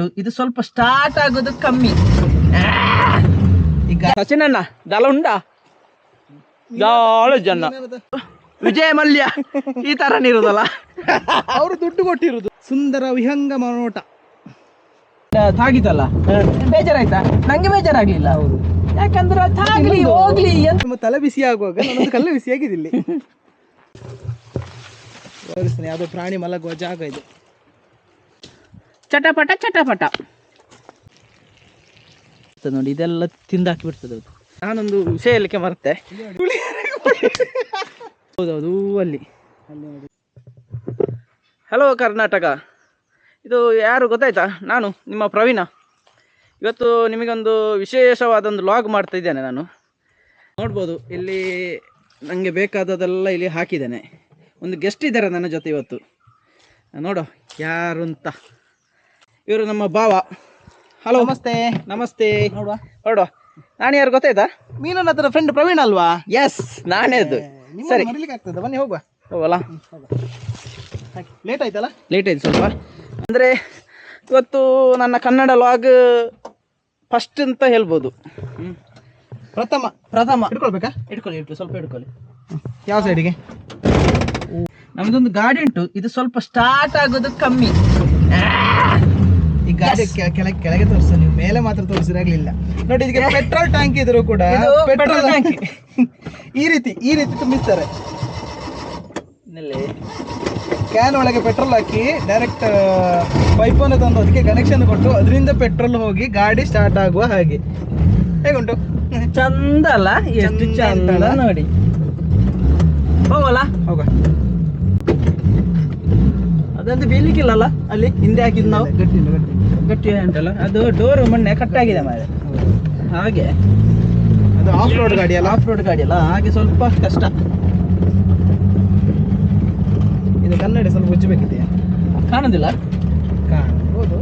ಉಂಟು ಇದು ಸ್ವಲ್ಪ ಸ್ಟಾರ್ಟ್ ಆಗೋದು ಕಮ್ಮಿ! ಈಗ ಸಚಿನಣ್ಣ ದಲ ಉಂಟಾ? ಯಾಳು ಜನ. ವಿಜಯ ಮಲ್ಯ ಈ ತರ ಇರುದಲ್ಲ ಅವರು ದುಡ್ಡು ಕೊಟ್ಟಿರುದು. ಸುಂದರ ವಿಹಂಗ ಮನೋಟ. ತಾಗಿತಲ್ಲ? ಬೇಜಾರಾಯ್ತಾ? ನಂಗೆ ಬೇಜಾರಾಗ್ಲಿಲ್ಲ ಅವರು. ಯಾಕಂದ್ರೆ ತಾಗ್ಲಿ ಹೋಗ್ಲಿ ಎಂತ ನಿಮ್ಮ ತಲೆ ಬಿಸಿ ಆಗುವಾಗ ನನ್ನದು ಕಲ್ಲು ಬಿಸಿ ಆಗಿದೆ ಇಲ್ಲಿ ತೋರಿಸ್ತೀನಿ ಯಾವುದೋ ಪ್ರಾಣಿ ಮಲಗುವ ಜಾಗ ಇದು. ಚಟಪಟ ಚಟಪಟ. ನೋಡಿ, ಇದೆಲ್ಲ ತಿಂದಾಕಿ ಬಿಡ್ತದೆ ನಾನೊಂದು ವಿಷಯ ಹೇಳಲಿಕ್ಕೆ ಮರ್ತೆ. ಹೌದೌದು, ಅಲ್ಲಿ. ಹಲೋ ಕರ್ನಾಟಕ. ಇದು ಯಾರು ಗೊತ್ತಾಯ್ತಾ? ನಾನು, ನಿಮ್ಮ ಪ್ರವೀಣ. ಇವತ್ತು ನಿಮಗೊಂದು ವಿಶೇಷವಾದೊಂದು ಲಾಗ್ ಮಾಡ್ತಾ ಇದ್ದೇನೆ ನಾನು. ನೋಡ್ಬೋದು, ಇಲ್ಲಿ ನನಗೆ ಬೇಕಾದದೆಲ್ಲ ಇಲ್ಲಿ ಹಾಕಿದ್ದೇನೆ. ಒಂದು ಗೆಸ್ಟ್ ಇದ್ದಾರೆ ನನ್ನ ಜೊತೆ ಇವತ್ತು. ನೋಡೋ, ಯಾರು ಅಂತ. ಇವರು ನಮ್ಮ ಭಾವ. ಹಲೋ ನಮಸ್ತೆ. ನಮಸ್ತೆ. ನೋಡುವ. ಹೊರಡುವ ನಾನು ಯಾರು ಗೊತ್ತಾಯ್ತಾ? ಮೀನನ್ನ ಹತ್ರ ಫ್ರೆಂಡ್ ಪ್ರವೀಣ್ ಅಲ್ವಾ? ಎಸ್ ನಾನೇ ಅದು. ಸರಿ. ಆಗ್ತದೆ. ಬನ್ನಿ ಹೋಗುವ. ಹೋಗಲ್ಲ. ಲೇಟ್ ಆಯ್ತಲ್ಲ? ಲೇಟ್ ಆಯ್ತು ಸ್ವಲ್ಪ. ಅಂದರೆ ಇವತ್ತು ನನ್ನ ಕನ್ನಡ ಲಾಗ್ ಫಸ್ಟ್ ಅಂತ ಹೇಳ್ಬೋದು. ಪ್ರಥಮ. ಪ್ರಥಮ. ಇಟ್ಕೊಳ್ಬೇಕಾ ಇಟ್ಕೊಳ್ಳಿ ಇಟ್ಕೊಳ್ಳಿ ಸ್ವಲ್ಪ ಇಟ್ಕೊಳ್ಳಿ ಯಾವ ಸೈಡಿಗೆ ನಮ್ದೊಂದು ಗಾಡಿ ಉಂಟು. ಇದು ಸ್ವಲ್ಪ ಸ್ಟಾರ್ಟ್ ಆಗೋದು ಕಮ್ಮಿ! ಈ ಗಾಡಿ ಕೆಳಗೆ ಕೆಳಗೆ ತೋರಿಸ ನೀವು ಮೇಲೆ ಮಾತ್ರ ತೋರಿಸಿರಾಗ್ಲಿಲ್ಲ ನೋಡಿ ಇದಕ್ಕೆ ಪೆಟ್ರೋಲ್ ಟ್ಯಾಂಕ್ ಇದ್ರು ಕೂಡ ಪೆಟ್ರೋಲ್ ಟ್ಯಾಂಕ್. ಈ ರೀತಿ ಈ ರೀತಿ ತುಂಬಿಸ್ತಾರೆ? ಕ್ಯಾನ್ ಒಳಗೆ ಪೆಟ್ರೋಲ್ ಹಾಕಿ ಡೈರೆಕ್ಟ್ ಪೈಪ್ ಅನ್ನು ತಂದು ಅದಕ್ಕೆ ಕನೆಕ್ಷನ್ ಕೊಟ್ಟು ಅದರಿಂದ ಪೆಟ್ರೋಲ್ ಹೋಗಿ ಗಾಡಿ ಸ್ಟಾರ್ಟ್ ಆಗುವ ಹಾಗೆ. ಹೇಗುಂಟು? ಚಂದ ಅಲ್ಲ ಎಷ್ಟು ಚಂದ? ನೋಡಿ. ಹೋಗಲ್ಲ? ಹೋಗ. ಅದಂತೂ ಬೀಲಿಕ್ಕಿಲ್ಲಲ್ಲ ಅಲ್ಲಿ ಹಿಂದೆ ಹಾಕಿದ್ ನಾವು? ಗಟ್ಟಿ ಗಟ್ಟಿ. ಗಟ್ಟಿ ಉಂಟಲ್ಲ? ಅದು ಡೋರ್ ಮೊನ್ನೆ ಕಟ್ ಆಗಿದೆ ಮಾರೆ. ಹಾಗೆ. ಅದು ಆಫ್ ರೋಡ್ ಗಾಡಿ ಅಲ್ಲ? ಆಫ್ ರೋಡ್ ಗಾಡಿ ಅಲ್ಲ. ಹಾಗೆ ಸ್ವಲ್ಪ ಕಷ್ಟ. ಇದು ಕನ್ನಡಿ ಸ್ವಲ್ಪ ಉಜ್ಜಬೇಕಿದೆಯಾ? ಕಾಣೋದಿಲ್ಲ. ಕಾಣಬಹುದು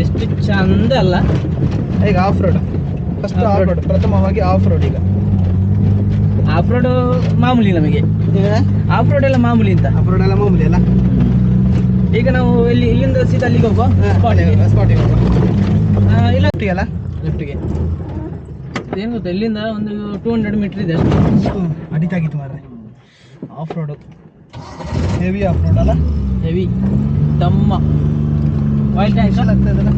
ಎಷ್ಟು ಚಂದ ಅಲ್ಲ. ಈಗ off road first off. Road ಪ್ರಥಮವಾಗಿ ಆಫ್ ರೋಡ್ ಈಗ. ಆಫ್ ರೋಡ್ ಮಾಮೂಲಿ ನಮಗೆ. ಆಫ್ ರೋಡ್ ಎಲ್ಲ ಮಾಮೂಲಿ ಅಂತ. ಆಫ್ ರೋಡ್ ಎಲ್ಲ ಮಾಮೂಲಿ ಅಲ್ಲ? ಈಗ ನಾವು ಇಲ್ಲಿ ಇಲ್ಲಿಂದ ಸೀದಾ ಅಲ್ಲಿಗೆ ಹೋಗುವ? ಸ್ಪಾಟಿಗೆ ಸ್ಪಾಟಿಗೆ ಇಲ್ಲ ಅಲ್ಲ? ಲೆಫ್ಟಿಗೆ ಏನು ಗೊತ್ತಾ ಇಲ್ಲಿಂದ ಒಂದು ಟೂ ಹಂಡ್ರೆಡ್ ಮೀಟರ್ ಇದೆ. ಅಡಿತಾಗಿತ್ತು ಮಾರ್ರೆ. Off road heavy off road ಅಲ್ಲ? ಹೆವಿ ತಮ್ಮ ವೈಟ್ ಟ್ಯಾಂಕ್ ಆಗ್ತಾ ಇದಲ್ಲ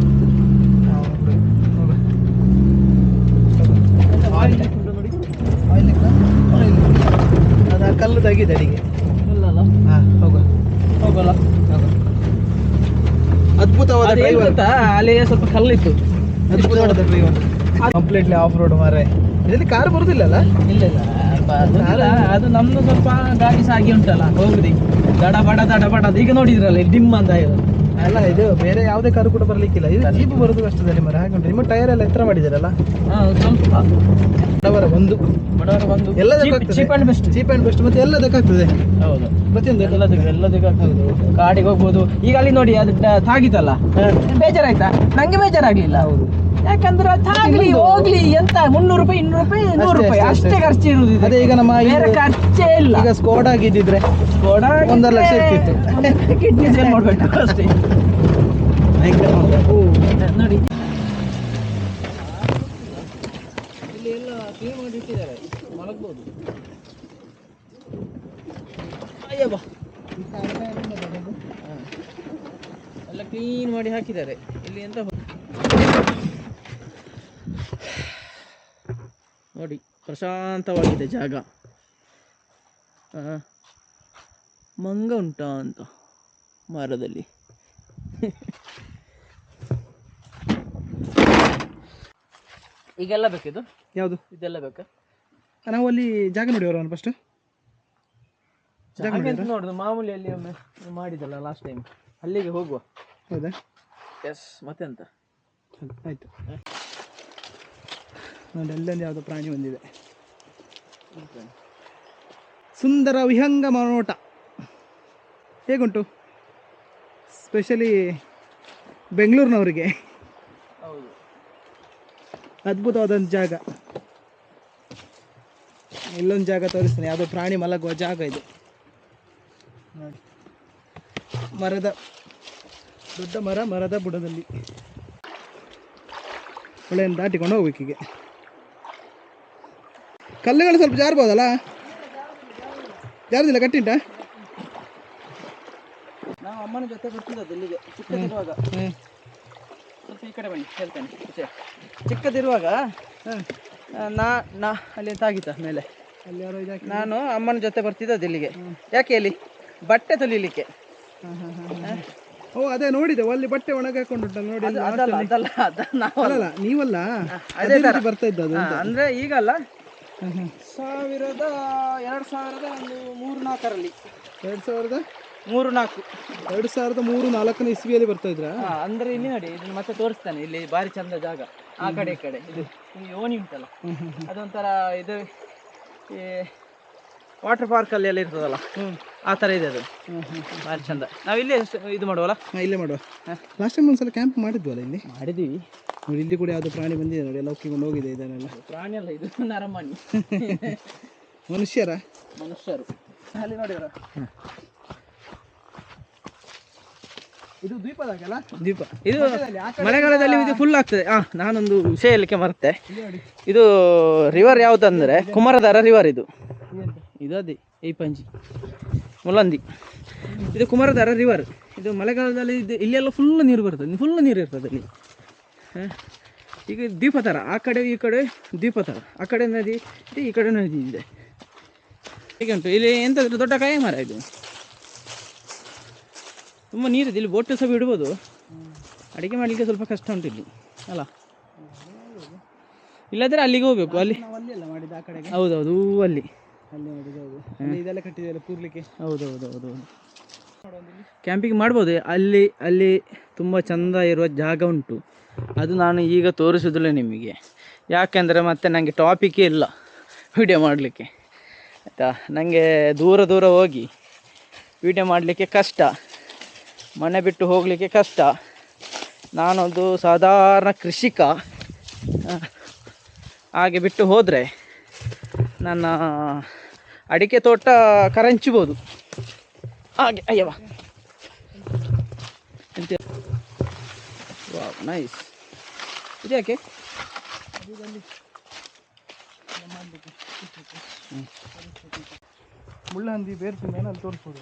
ಆಯಿಲ್ ಅದು ಆ ಕಲ್ಲು ತೆಗಿದೆ ಅಡಿಗೆ. ಅಲ್ಲಲ್ಲ ಹಾಂ ಹೋಗುವ. ಹೋಗಲ್ಲ. ಹೋಗುವ. ಅದ್ಭುತವಾದ ಡ್ರೈವರ್ ಅಲ್ಲೇ ಸ್ವಲ್ಪ ಕಲ್ಲಿತ್ತು. ಅದ್ಭುತವಾದ ಡ್ರೈವರ್ ಕಂಪ್ಲೀಟ್ಲಿ ಆಫ್ ರೋಡ್ ಮಾರೆ ಇದರಲ್ಲಿ ಕಾರ್ ಬರುದಿಲ್ಲ ಅಲ್ಲ? ಇಲ್ಲ ಇಲ್ಲ. ಅದು ನಮ್ದು ಸ್ವಲ್ಪ ಗಾಡಿ ಸಾಗಿ ಉಂಟಲ್ಲ ಹೋಗುದಿ ದಡ ಬಡ ದಡ ಬಡ. ಈಗ ನೋಡಿದ್ರಲ್ಲ ಡಿಮ್ ಅಂತ ಇರೋದು. ಅಲ್ಲ ಇದು ಬೇರೆ ಯಾವುದೇ ಕಾರು ಕೂಡ ಬರ್ಲಿಕ್ಕಿಲ್ಲ. ಇದು ಜೀಪ್ ಬರೋದು ಕಷ್ಟದಲ್ಲಿ ಮರ ಹಾಗೆ ನಿಮ್ಮ ಟೈರ್ ಎಲ್ಲ ಎತ್ತರ ಮಾಡಿದ್ದೀರಲ್ಲ? ಹಾ, ಸ್ವಲ್ಪ ಬಡವರ ಒಂದು. ಬಡವರ ಒಂದು. ಎಲ್ಲದಕ್ಕಾಗ್ತದೆ cheap and best cheap and best ಮತ್ತೆ ಎಲ್ಲದಕ್ಕಾಗ್ತದೆ ಹೌದು. ಪ್ರತಿಯೊಂದು ಎಲ್ಲದಕ್ಕೆ ಎಲ್ಲದಕ್ಕೆ ಆಗ್ತದೆ. ಗಾಡಿಗೆ ಹೋಗ್ಬೋದು. ಈಗ ಅಲ್ಲಿ ನೋಡಿ ಅದು ತಾಗಿತಲ್ಲ ಬೇಜಾರಾಯ್ತಾ? ನಂಗೆ ಬೇಜಾರಾಗ್ಲಿಲ್ಲ. ಹೌದು. ಯಾಕಂದ್ರೆ ತಾಗ್ಲಿ ಹೋಗ್ಲಿ ಎಂತ? ಮುನ್ನೂರು ರೂಪಾಯಿ ಇನ್ನೂರು ರೂಪಾಯಿ ನೂರು ರೂಪಾಯಿ. ಅಷ್ಟೇ, ಖರ್ಚು ಇರುವುದು. ಅದೇ ಈಗ ನಮ್ಮ ಬೇರೆ ಖರ್ಚೇ ಇಲ್ಲ. ಈಗ ಸ್ಕೋಡ್ ಆಗಿದ್ದಿದ್ರೆ ಕೊಡ ಒಂದು ಲಕ್ಷ ಇರ್ತಿತ್ತು. ಕಿಡ್ನಿ ಸೇಲ್ ಮಾಡ್ಬೇಕು ಅಷ್ಟೇ. ನೋಡಿ. ಇಲ್ಲಿ ಎಲ್ಲ ಕ್ಲೀನ್ ಮಾಡಿ ಇಟ್ಟಿದ್ದಾರೆ. ಮಲಗ್ಬೋದು. ಅಯ್ಯಬ್ಬ ಎಲ್ಲ ಕ್ಲೀನ್ ಮಾಡಿ ಹಾಕಿದ್ದಾರೆ. ಇಲ್ಲಿ ಎಂತ ಹೊ- ನೋಡಿ ಪ್ರಶಾಂತವಾಗಿದೆ ಜಾಗ. ಮಂಗ ಉಂಟಾ ಅಂತ ಮರದಲ್ಲಿ. ಈಗೆಲ್ಲ ಬೇಕಿದು ಯಾವುದು? ಇದೆಲ್ಲ ಬೇಕಾ? ನಾವು ಅಲ್ಲಿ ಜಾಗ ನೋಡಿ ಅವರನ್ನು ಫಸ್ಟ್ ನೋಡುದು? ಮಾಮೂಲಿ ಅಲ್ಲಿ ಒಮ್ಮೆ ಮಾಡಿದಲ್ಲ ಲಾಸ್ಟ್ ಟೈಮ್ ಅಲ್ಲಿಗೆ ಹೋಗುವ. ಹೌದಾ? ಎಸ್ ಮತ್ತೆಂತ? ಆಯ್ತು. ನೋಡಿ ಅಲ್ಲೊಂದು ಯಾವುದೋ ಪ್ರಾಣಿ ಬಂದಿದೆ. ಸುಂದರ ವಿಹಂಗ ಮನೋಟ. ಹೇಗುಂಟು ಸ್ಪೆಷಲಿ ಬೆಂಗಳೂರಿನವರಿಗೆ. ಹೌದು ಜಾಗ. ಇಲ್ಲೊಂದು ಜಾಗ ತೋರಿಸ್ತೀನಿ. ಯಾವುದೋ ಪ್ರಾಣಿ ಮಲಗುವ ಜಾಗ ಇದು. ನೋಡಿ. ಮರದ, ದೊಡ್ಡ ಮರ ಮರದ ಬುಡದಲ್ಲಿ. ಹೊಳೆಯನ್ನು ದಾಟಿಕೊಂಡು ಹೋಗ್ಬೇಕೀಗ ಕಲ್ಲುಗಳು ಸ್ವಲ್ಪ ಜಾರ್ಬೋದಲ್ಲ? ಜಾರದಿಲ್ಲ ಕಟ್ಟಿಂಟ ನಾವು ಅಮ್ಮನ ಜೊತೆ ಬರ್ತಿದ್ದದ್ದು ಇಲ್ಲಿಗೆ ಚಿಕ್ಕದಿರುವಾಗ. ಸ್ವಲ್ಪ ಈ ಕಡೆ ಬನ್ನಿ ಹೇಳ್ತೇನೆ. ಚಿಕ್ಕದಿರುವಾಗ ನಾ ನಾ ಅಲ್ಲಿ ತಾಗಿತ ಮೇಲೆ? ನಾನು ಅಮ್ಮನ ಜೊತೆ ಬರ್ತಿದ್ದದ್ದು ಇಲ್ಲಿಗೆ ಯಾಕೆ ಇಲ್ಲಿ ಬಟ್ಟೆ ತೊಲಿಲಿಕ್ಕೆ. ಓ ಅದೇ ನೋಡಿದೆ ಅಲ್ಲಿ ಬಟ್ಟೆ ಒಣಗಾಕೊಂಡು ಹಾಕೊಂಡುಂಟಲ್ಲ ನೋಡಿ ಅದಲ್ಲ ಅದಲ್ಲ ಅಲ್ಲಲ್ಲ ನೀವಲ್ಲ? ಅದೇ. ಬರ್ತಾ ಇದ್ದ ಹಾ, ಅಂದ್ರೆ ಈಗಲ್ಲ. ಸಾವಿರದ ಎರಡು ಸಾವಿರದ ಒಂದು ಮೂರು ನಾಲ್ಕರಲ್ಲಿ. ಎರಡು ಸಾವಿರದ? ಮೂರು ನಾಲ್ಕು. ಎರಡು ಸಾವಿರದ ಮೂರು ನಾಲ್ಕನೇ ಇಸ್ವಿಯಲ್ಲಿ ಬರ್ತಾ ಇದ್ರ? ಅಂದ್ರೆ ಇಲ್ಲಿ ನೋಡಿ ಇದನ್ನ ಮತ್ತೆ ತೋರಿಸ್ತಾನೆ ಇಲ್ಲಿ ಬಾರಿ ಚಂದ ಜಾಗ. ಆ ಕಡೆ ಈ ಕಡೆ. ಇದು ಈ ಓಣಿ ಉಂಟಲ್ಲ. ಅದೊಂಥರ ಇದು ಈ ವಾಟರ್ ಪಾರ್ಕ್ ಅಲ್ಲಿ ಎಲ್ಲ ಇರ್ತದಲ್ಲ? ಆ ಥರ ಇದೆ ಅದು. ಭಾರಿ ಚಂದ. ನಾವು ಇಲ್ಲೇ ಇದು ಮಾಡುವಲ್ಲ? ಇಲ್ಲೇ ಮಾಡುವ. ಲಾಸ್ಟ್ ಟೈಮ್ ಒಂದ್ಸಲ ಕ್ಯಾಂಪ್ ಮಾಡಿದ್ವಲ್ಲ ಇಲ್ಲಿ? ಮಾಡಿದೀವಿ ನೋಡಿ ಇಲ್ಲಿ ಕೂಡ ಯಾವುದೋ ಪ್ರಾಣಿ ಬಂದಿದೆ ನೋಡಿ ಎಲ್ಲ ಉಕ್ಕಿಕೊಂಡು ಹೋಗಿದೆ ಇದನ್ನೆಲ್ಲ. ಪ್ರಾಣಿ ಅಲ್ಲ ಇದು ನರಮಣಿ. ಮನುಷ್ಯರ? ಮನುಷ್ಯರು. ಅಲ್ಲಿ ಇದು ದ್ವೀಪದಾಗಲ್ಲ? ದೀಪ ಇದು ಮಳೆಗಾಲದಲ್ಲಿ ಇದು ಫುಲ್ ಆಗ್ತದೆ. ಹಾ ನಾನೊಂದು ವಿಷಯ ಹೇಳಲಿಕ್ಕೆ ಮರ್ತೆ. ಇದು ರಿವರ್ ಯಾವುದಂದ್ರೆ ಕುಮಾರಧಾರ ರಿವರ್ ಇದು. ಇದೇ ಅದೇ ಈ ಪಂಜಿ ಮುಲಂದಿ ಇದು ಕುಮಾರಧಾರ ರಿವರ್ ಇದು ಮಳೆಗಾಲದಲ್ಲಿ ಇದು ಎಲ್ಲ ಫುಲ್ ನೀರು ಬರ್ತದೆ. ಫುಲ್ ನೀರು ಇರ್ತದೆ ಇಲ್ಲಿ? ಈಗ ದೀಪ ಥರ ಆ ಕಡೆ ಈ ಕಡೆ ದೀಪ ಥರ ಆ ಕಡೆ ನದಿ ಇದೆ ಈ ಕಡೆ ನದಿ ಇದೆ. ಹೀಗೆ ಉಂಟು ಇಲ್ಲಿ ಎಂತಾದ್ರೂ ದೊಡ್ಡ ಕಾಯಿ ಮರ ಇದು. ತುಂಬ ನೀರಿದೆ ಇಲ್ಲಿ ಬೋಟ್ ಸಹ ಬಿಡ್ಬೋದು. ಅಡಿಗೆ ಮಾಡಲಿಕ್ಕೆ ಸ್ವಲ್ಪ ಕಷ್ಟ ಉಂಟು ಇಲ್ಲಿ ಅಲ್ಲ? ಇಲ್ಲದ್ರೆ ಅಲ್ಲಿಗೆ ಹೋಗ್ಬೇಕು ಅಲ್ಲಿ ಹೌದೌದು ಅಲ್ಲಿ. ಹೌದು. ಇದೆಲ್ಲ ಕಟ್ಟಿದೆಯಲ್ಲ ಕೂರ್ಲಿಕ್ಕೆ. ಹೌದೌದು ಹೌದು. ಕ್ಯಾಂಪಿಂಗ್ ಮಾಡ್ಬೋದು ಅಲ್ಲಿ ಅಲ್ಲಿ ತುಂಬ ಚಂದ ಇರುವ ಜಾಗ ಉಂಟು. ಅದು ನಾನು ಈಗ ತೋರಿಸೋದಿಲ್ಲ ನಿಮಗೆ. ಯಾಕೆಂದರೆ ಮತ್ತೆ ನನಗೆ ಟಾಪಿಕ್ಕೇ ಇಲ್ಲ ವಿಡಿಯೋ ಮಾಡಲಿಕ್ಕೆ. ಆಯಿತಾ? ನನಗೆ ದೂರ ದೂರ ಹೋಗಿ ವಿಡಿಯೋ ಮಾಡಲಿಕ್ಕೆ ಕಷ್ಟ. ಮನೆ ಬಿಟ್ಟು ಹೋಗಲಿಕ್ಕೆ ಕಷ್ಟ. ನಾನೊಂದು ಸಾಧಾರಣ ಕೃಷಿಕ. ಹಾಗೆ ಬಿಟ್ಟು ಹೋದರೆ ನನ್ನ ಅಡಿಕೆ ತೋಟ ಕರಂಚ್ಬೋದು ಹಾಗೆ ಅಯ್ಯವ ವಾವ್ ನೈಸ್ ಇದ್ಯಾಕೆ ಮುಳ್ಳಂದಿ ಬೇರೆ ಅಲ್ಲಿ ತೋರಿಸ್ಬೋದು.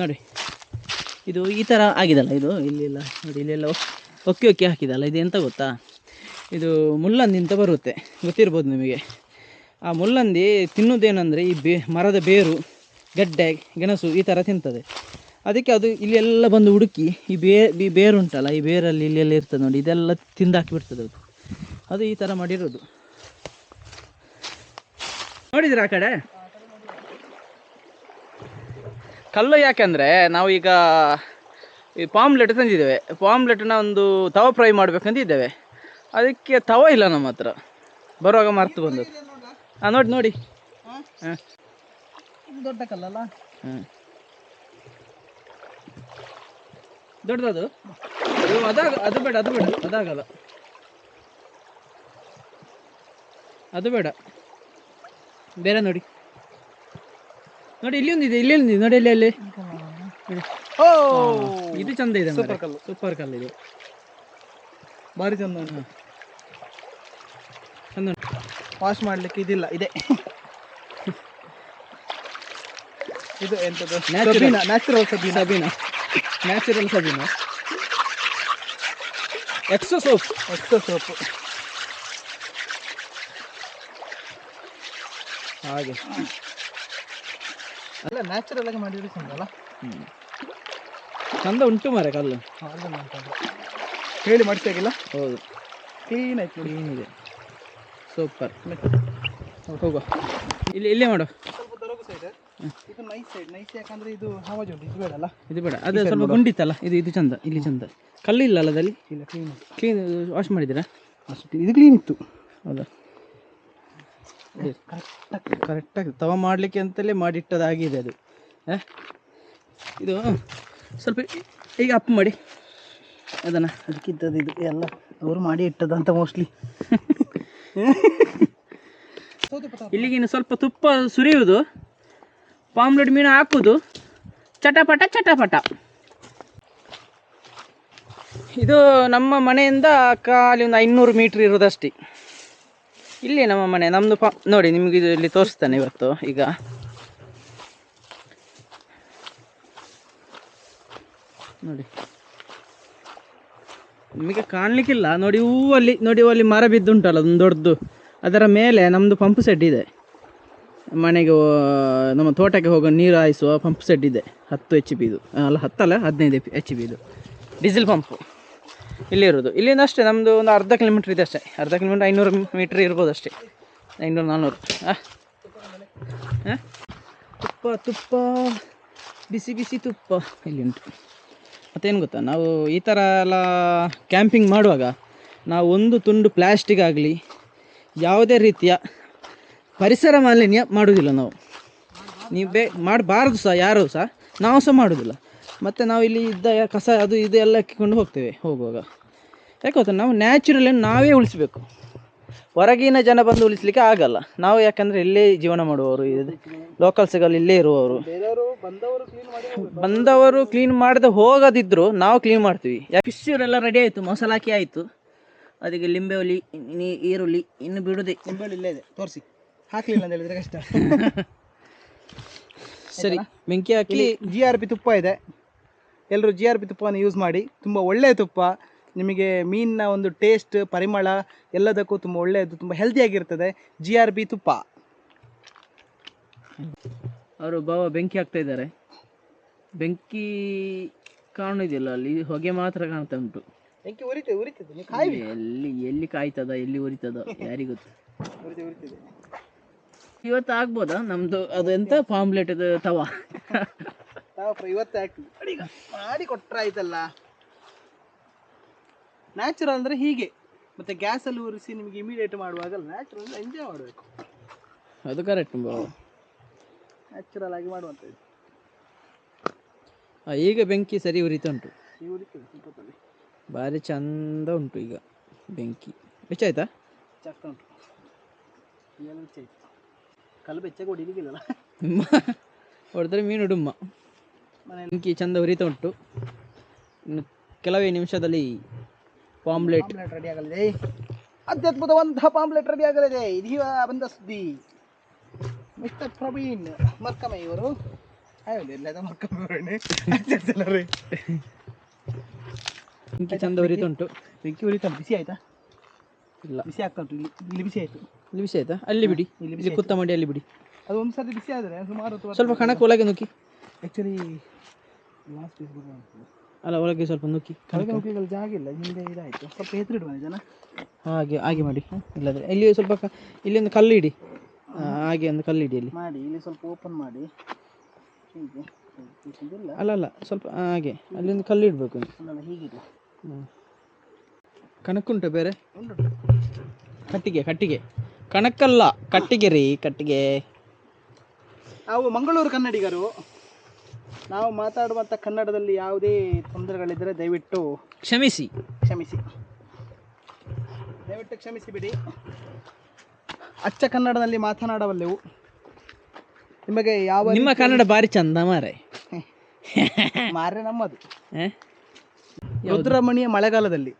ನೋಡಿ ಇದು ಈ ಥರ ಆಗಿದಲ್ಲ ಇದು? ಇಲ್ಲೆಲ್ಲ ನೋಡಿ ಇಲ್ಲೆಲ್ಲ ಒಕ್ಕಿ ಒಕ್ಕಿ ಹಾಕಿದಲ್ಲ ಇದು ಎಂತ ಗೊತ್ತಾ? ಇದು ಮುಳ್ಳಂದಿ ಅಂತ ಬರುತ್ತೆ ಗೊತ್ತಿರ್ಬೋದು ನಿಮಗೆ. ಆ ಮುಳ್ಳಂದಿ ತಿನ್ನೋದೇನೆಂದರೆ ಈ ಬೇ ಮರದ ಬೇರು ಗಡ್ಡೆ ಗೆಣಸು ಈ ಥರ ತಿಂತದೆ. ಅದಕ್ಕೆ ಅದು ಇಲ್ಲೆಲ್ಲ ಬಂದು ಹುಡುಕಿ ಈ ಬೇ ಈ ಬೇರುಂಟಲ್ಲ ಈ ಬೇರಲ್ಲಿ ಇಲ್ಲೆಲ್ಲ ಇರ್ತದೆ ನೋಡಿ ಇದೆಲ್ಲ ತಿಂದಾಕಿ ಬಿಡ್ತದೆ ಅದು. ಅದು ಈ ಥರ ಮಾಡಿರೋದು. ನೋಡಿದಿರಾ ಆ ಕಡೆ? ಕಲ್ಲು ಯಾಕೆಂದರೆ ನಾವು ಈಗ ಈ ಪಾಮ್ಲೆಟ್ ತಂದಿದ್ದೇವೆ. ಪಾಮ್ಲೆಟ್ನ ಒಂದು ತವ ಫ್ರೈ ಮಾಡ್ಬೇಕಂತ ಇದ್ದೇವೆ. ಅದಕ್ಕೆ ತವ ಇಲ್ಲ ನಮ್ಮ ಹತ್ರ. ಬರುವಾಗ ಮರ್ತು ಬಂದದ್ದು. ಹಾಂ ನೋಡಿ ನೋಡಿ. ಹಾಂ? ದೊಡ್ಡ ಕಲ್ಲಲ್ಲ? ಹಾಂ. ದೊಡ್ಡದದು. ಅದಾಗ ಅದು ಬೇಡ ಅದು ಬೇಡ. ಅದಾಗಲ್ಲ. ಅದು ಬೇಡ. ಬೇರೆ ನೋಡಿ. ನೋಡಿ ಇಲ್ಲಿ ಒಂದಿದೆ ಇಲ್ಲಿ ಒಂದಿದೆ ನೋಡಿ ಇಲ್ಲಿ ಅಲ್ಲಿ. ಓ! ಇದು ಚಂದ ಇದೆ Super ಕಲ್ಲು. ಸೂಪರ್ ಕಲ್ಲು ಇದು. ಭಾರಿ ಚಂದ ಚಂದ ವಾಶ್ ಮಾಡ್ಲಿಕ್ಕೆ ಇದಿಲ್ಲ ಇದೆ. ಇದು ಎಂತದ್ದು. Natural Sabina. Sabina. Natural Sabina Exo soap extra soap ಹಾಗೆ. ಅಲ್ಲ ನ್ಯಾಚುರಲ್ ಆಗಿ ಮಾಡಿದ್ರೆ ಚಂದ ಅಲ್ಲ? ಹ್ಮ್. ಚಂದ ಉಂಟು ಮಾರೆ ಕಲ್ಲು. ಹಾಗೆ. ಹೇಳಿ ಮಾಡಿಸ್ತಾಗಿಲ್ಲ ಹೌದು. ಕ್ಲೀನ್ ಆಯ್ತು. ಕ್ಲೀನ್ ಇದೆ. ಸೂಪರ್ ಹೋಗುವ. ಇಲ್ಲಿ ಇಲ್ಲೇ ಮಾಡು. ಇದು ನೈಸ್ ಸೈಡ್ ನೈಸ್ ಯಾಕಂದ್ರೆ ಇದು ಹಾವಾಜ್ ಉಂಟು ಇದು ಬೇಡ ಅಲ್ಲ ಇದು ಬೇಡ. ಅದು ಸ್ವಲ್ಪ ಗುಂಡಿತ್ತಲ್ಲ ಇದು ಇದು ಚಂದ ಇಲ್ಲಿ ಚಂದ. ಕಲ್ಲು ಇಲ್ಲ ಅಲ್ಲ ಅದಲ್ಲಿ ಇಲ್ಲ ಕ್ಲೀನ್ ಕ್ಲೀನ್ ವಾಶ್ ಮಾಡಿದ್ದೀರಾ ಅಷ್ಟು ಇದು ಕ್ಲೀನ್ ಇತ್ತು. ಹೌದಾ? ಕರೆಕ್ಟಾಗಿ ತವ ಮಾಡಲಿಕ್ಕೆ ಅಂತಲೇ ಮಾಡಿಟ್ಟದಾಗಿದೆ ಅದು? ಇದು ಸ್ವಲ್ಪ ಈಗ ಅಪ್ ಮಾಡಿ. ಅದನ್ನು ಅದಕ್ಕಿದ್ದದ್ದು ಇದು ಎಲ್ಲ ಅವರು ಮಾಡಿ ಇಟ್ಟದಂತ ಮೋಸ್ಟ್ಲಿ ಇಲ್ಲಿಗೆ ಇನ್ನು ಸ್ವಲ್ಪ ತುಪ್ಪ ಸುರಿಯುವುದು. ಪಾಮ್ಲೆಟ್ ಮೀನು ಹಾಕೋದು. ಚಟಪಟ ಚಟಪಟ. ಇದು ನಮ್ಮ ಮನೆಯಿಂದ ಖಾಲಿ ಒಂದು ಐನೂರು ಮೀಟ್ರ್ ಇರೋದಷ್ಟೇ. ಇಲ್ಲಿ ನಮ್ಮ ಮನೆ ನಮ್ಮದು ಪಾ ನೋಡಿ, ನಿಮಗೆ ಇದು ಇಲ್ಲಿ ತೋರಿಸ್ತಾನೆ ಇವತ್ತು ಈಗ. ನೋಡಿ. ನಿಮಗೆ ಕಾಣಲಿಕ್ಕಿಲ್ಲ. ನೋಡಿ, ಹೂವಲ್ಲಿ ನೋಡಿ ಅಲ್ಲಿ ಮರ ಬಿದ್ದುಂಟಲ್ಲ ಒಂದು ದೊಡ್ಡದು. ಅದರ ಮೇಲೆ ನಮ್ಮದು ಪಂಪ್ ಸೆಟ್ ಇದೆ. ಮನೆಗೆ ನಮ್ಮ ತೋಟಕ್ಕೆ ಹೋಗೋ ನೀರು ಹಾಯಿಸುವ ಪಂಪ್ ಸೆಟ್ ಇದೆ. ಹತ್ತು ಎಚ್ ಪಿ ಇದು ಅಲ್ಲ, ಹತ್ತಲ್ಲ, ಹದಿನೈದು ಎಚ್ ಪಿ ಇದು ಡೀಸೆಲ್ ಪಂಪು ಇಲ್ಲಿರೋದು ಇಲ್ಲಿಂದ ಅಷ್ಟೇ ನಮ್ಮದು ಒಂದು ಅರ್ಧ ಕಿಲೋಮೀಟ್ರ್ ಇದೆ ಅಷ್ಟೇ. ಅರ್ಧ ಕಿಲೋಮೀಟ್ರ್ ಐನೂರು ಮೀಟ್ರ್ ಇರ್ಬೋದು ಅಷ್ಟೇ. ಐನೂರು ನಾನ್ನೂರು ಹಾಂ? ತುಪ್ಪ ತುಪ್ಪ. ಬಿಸಿ ಬಿಸಿ ತುಪ್ಪ. ಇಲ್ಲಿ ಉಂಟು. ಮತ್ತೇನು ಗೊತ್ತಾ? ನಾವು ಈ ಥರ ಎಲ್ಲ ಕ್ಯಾಂಪಿಂಗ್ ಮಾಡುವಾಗ ನಾವು ಒಂದು ತುಂಡು ಪ್ಲ್ಯಾಸ್ಟಿಕ್ ಆಗಲಿ, ಯಾವುದೇ ರೀತಿಯ ಪರಿಸರ ಮಾಲಿನ್ಯ ಮಾಡೋದಿಲ್ಲ ನಾವು. ನೀವು ಬೇ ಮಾಡಬಾರ್ದು ಸಹ ಯಾರು ಸಹ ನಾವು ಸಹ ಮಾಡೋದಿಲ್ಲ ಮತ್ತು ನಾವು ಇಲ್ಲಿ ಇದ್ದ ಕಸ ಅದು ಇದು ಎಲ್ಲ ಹಾಕಿಕೊಂಡು ಹೋಗ್ತೇವೆ ಹೋಗುವಾಗ. ಯಾಕೆ ಗೊತ್ತಾ ನಾವು ನ್ಯಾಚುರಲಿ ನಾವೇ ಉಳಿಸ್ಬೇಕು. ಹೊರಗಿನ ಜನ ಬಂದು ಉಳಿಸ್ಲಿಕ್ಕೆ ಆಗಲ್ಲ. ನಾವು ಯಾಕಂದರೆ ಇಲ್ಲೇ ಜೀವನ ಮಾಡುವವರು ಇದು ಲೋಕಲ್ಸ್ಗಳು ಇಲ್ಲೇ ಇರುವವರು. ಬಂದವರು ಕ್ಲೀನ್ ಮಾಡಿ ಬಂದವರು ಕ್ಲೀನ್ ಮಾಡದೆ ಹೋಗದಿದ್ರು ನಾವು ಕ್ಲೀನ್ ಮಾಡ್ತೀವಿ. ಫಿಶ್ ಎಲ್ಲ ರೆಡಿ ಆಯಿತು ಮಸಾಲಾಕಿ ಆಯಿತು. ಅದಕ್ಕೆ ಲಿಂಬೆ ಹುಲಿ ನೀ- ಈರುಳ್ಳಿ ಇನ್ನು ಬಿಡುದೆ. ಲಿಂಬೆ ಇಲ್ಲೇ ಇದೆ ತೋರಿಸಿ. ಹಾಕ್ಲಿಲ್ಲ ಅಂತ ಹೇಳಿದ್ರೆ ಕಷ್ಟ. ಸರಿ ಬೆಂಕಿ ಹಾಕಿ ಜಿ ಆರ್ ಪಿ ತುಪ್ಪ ಇದೆ. ಎಲ್ಲರೂ ಜಿ ಆರ್ ಪಿ ತುಪ್ಪವನ್ನು ಯೂಸ್ ಮಾಡಿ. ತುಂಬ ಒಳ್ಳೆಯ ತುಪ್ಪ. ನಿಮಗೆ ಮೀನಿನ ಒಂದು ಟೇಸ್ಟ್ ಪರಿಮಳ ಎಲ್ಲದಕ್ಕೂ ತುಂಬ ಒಳ್ಳೆಯದು ತುಂಬ ಹೆಲ್ದಿಯಾಗಿರ್ತದೆ ಜಿ ಆರ್ ಪಿ ತುಪ್ಪ. ಅವರು ಬಾವ ಬೆಂಕಿ ಹಾಕ್ತಾ ಇದ್ದಾರೆ. ಬೆಂಕಿ ಕಾಣುವುದಿಲ್ಲ ಅಲ್ಲಿ ಹೊಗೆ ಮಾತ್ರ ಕಾಣ್ತಾ ಉಂಟು. ಬೆಂಕಿ ಉರಿತದೆ. ಉರಿತದೆ ಎಲ್ಲಿ ಎಲ್ಲಿ ಕಾಯ್ತದ ಎಲ್ಲಿ ಉರಿತದ ಯಾರಿಗೊತ್ತು ಉರಿತದೆ. ಇವತ್ತು ಆಗ್ಬೋದ? ನಮ್ದು ಅದು ಎಂತ? ಪಾಂಬ್ಲೆಟ್ ತವ. ಇವತ್ತೇ ಆಗ್ತದೆ ಈಗ ಮಾಡಿ ಕೊಟ್ರೆ ಆಯ್ತಲ್ಲ? ನ್ಯಾಚುರಲ್ ಅಂದರೆ ಹೀಗೆ. ಮತ್ತೆ ಗ್ಯಾಸಲ್ಲಿ ಉರಿಸಿ ನಿಮಗೆ ಇಮಿಡಿಯೇಟ್ ಮಾಡುವಾಗ ನ್ಯಾಚುರಲ್ ಎಂಜಾಯ್ ಮಾಡಬೇಕು. ಅದು ಕರೆಕ್ಟ್ ನ್ಯಾಚುರಲ್ ಆಗಿ ಮಾಡುವಂಥದ್ದು ಈಗ ಬೆಂಕಿ ಸರಿ ಉರಿತಾ ಉಂಟು. ಭಾರಿ ಚಂದ ಉಂಟು ಈಗ ಬೆಂಕಿ. ಹೆಚ್ಚಾಯ್ತಾ ಚಕ್ಕ ಉಂಟು. ಕಲ್ಲು ಬೆಚ್ಚಾಗಿ ಹೊಡಿಲಿಕ್ಕಿಲ್ಲಲ್ಲ. ಹೊಡೆದ್ರೆ ಮೀನು ಡುಮ್ಮ. ಬೆಂಕಿ ಚಂದ ಉರಿತ ಉಂಟು. ಇನ್ನು ಕೆಲವೇ ನಿಮಿಷದಲ್ಲಿ ಪಾಂಪ್ಲೆಟ್ ರೆಡಿ ಆಗಲಿದೆ. ಅತ್ಯದ್ಭುತವಂತಹ ಪಾಂಪ್ಲೆಟ್ ರೆಡಿ ಆಗಲಿದೆ. ಇದೀಗ ಬಂದ ಸುದ್ದಿ. ಮಿಸ್ಟರ್ ಪ್ರವೀಣ್ ಮರ್ಕಮೆ ಇವರು. ಮರ್ಕಮೆ ಬೆಂಕಿ ಚಂದ ಉರಿತ ಉಂಟು. ಬೆಂಕಿ ಉರಿತ ಬಿಸಿ ಆಯ್ತಾ? ಇಲ್ಲ. ಬಿಸಿ ಆಗ್ತಾ ಉಂಟು. ಇಲ್ಲಿ ಇಲ್ಲಿ ಬಿಸಿ ಆಯ್ತು. ಇಲ್ಲಿ ಬಿಸಿ ಆಯ್ತಾ? ಅಲ್ಲಿ ಬಿಡಿ. ಇಲ್ಲಿ ಇಲ್ಲಿ ಕುತ್ತ ಮಾಡಿ ಅಲ್ಲಿ ಬಿಡಿ. ಅದು ಒಂದು ಸರ್ತಿ ಬಿಸಿ ಆದರೆ ಸುಮಾರು ಹೊತ್ತು ಸ್ವಲ್ಪ ಕಣಕ್ಕೆ ಒಳಗೆ ನುಕ್ಕಿ ಆ್ಯಕ್ಚುಲಿ ಲಾಸ್ಟ್ ಪೀಸ್ ಅಲ್ಲ ಒಳಗೆ ಸ್ವಲ್ಪ ನುಕ್ಕಿ ನುಗ್ಗಿಗಳು ಜಾಗ ಇಲ್ಲ ಹಿಂದೆ ಇದಾಯಿತು. ಸ್ವಲ್ಪ ಎತ್ತಿಡುವ ಜನ. ಹಾಗೆ ಹಾಗೆ ಮಾಡಿ. ಇಲ್ಲದ್ರೆ ಇಲ್ಲಿ ಸ್ವಲ್ಪ ಕ- ಇಲ್ಲಿ ಒಂದು ಕಲ್ಲು ಇಡಿ. ಆ, ಹಾಗೆ ಒಂದು ಕಲ್ಲು ಇಡಿ ಅಲ್ಲಿ. ಮಾಡಿ ಇಲ್ಲಿ ಸ್ವಲ್ಪ ಓಪನ್ ಮಾಡಿ. ಹೀಗೆ. ಇದಿಲ್ಲ ಅಲ್ಲ ಅಲ್ಲ ಸ್ವಲ್ಪ ಆ, ಹಾಗೆ. ಅಲ್ಲಿ ಒಂದು ಕಲ್ಲು ಇಡಬೇಕು. ಹ್ಞೂ ಹೀಗಿದೆ ಕಣಕ್ಕುಂಟ ಬೇರೆ? ಉಂಟು. ಕಟ್ಟಿಗೆ ಕಟ್ಟಿಗೆ. ಕಣಕ್ಕಲ್ಲ ಕಟ್ಟಿಗೆ ರೀ ಕಟ್ಟಿಗೆ. ನಾವು ಮಂಗಳೂರು ಕನ್ನಡಿಗರು. ನಾವು ಮಾತಾಡುವಂಥ ಕನ್ನಡದಲ್ಲಿ ಯಾವುದೇ ತೊಂದರೆಗಳಿದ್ದರೆ ದಯವಿಟ್ಟು ಕ್ಷಮಿಸಿ. ಕ್ಷಮಿಸಿ. ದಯವಿಟ್ಟು ಕ್ಷಮಿಸಿ ಬಿಡಿ. ಅಚ್ಚ ಕನ್ನಡದಲ್ಲಿ ಮಾತನಾಡಬಲ್ಲೆವು. ನಿಮಗೆ ಯಾವ ನಿಮ್ಮ ಕನ್ನಡ ಭಾರಿ ಚಂದ ಮಾರೆ ಮಾರೆ ನಮ್ಮದು? ರುದ್ರಮಣಿಯ ಮಳೆಗಾಲದಲ್ಲಿ.